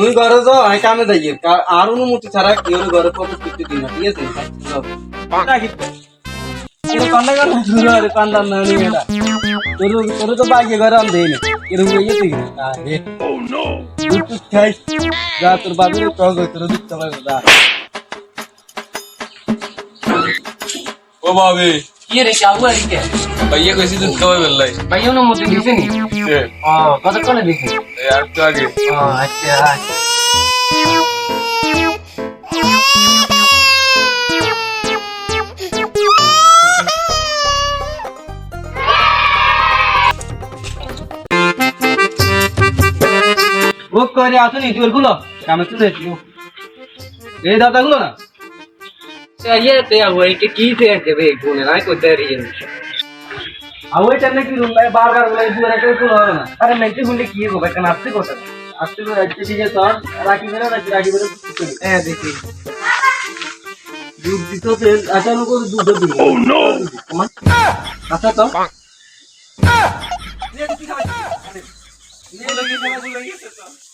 তুমি ঘরে যাও আমি কামে যাই আর অনুমতি ছাড়া কেউ ঘরে প্রবেশ করতে দিন না ঠিক আছে। তোর তো বাকি ঘরে আমি দেই না এরকম খাই যা তোর টক তোর দিতে পারবে ও কতক্ষণে দিছে আর তো আগে। ও আচ্ছা আচ্ছা ও করে আসুন ইঁদুরগুলো। কামে চলে এসো। এই দাদা গুলো না ইয়ে তে আওয়াইকে কি ফেলতে বে গুনে নাই করতে রিজেন আওয়াইটা নাকি রুম নাই বারবার বলে দূরে কেউ তো হবে না। আরে মেন্টি গুলি কি হবে? কেন আপনি কথা আপনি হ্যাঁ দেখি। দুধ দিত আচ্ছা লোক দুধ দিব। ও নো আচ্ছা তো Masih?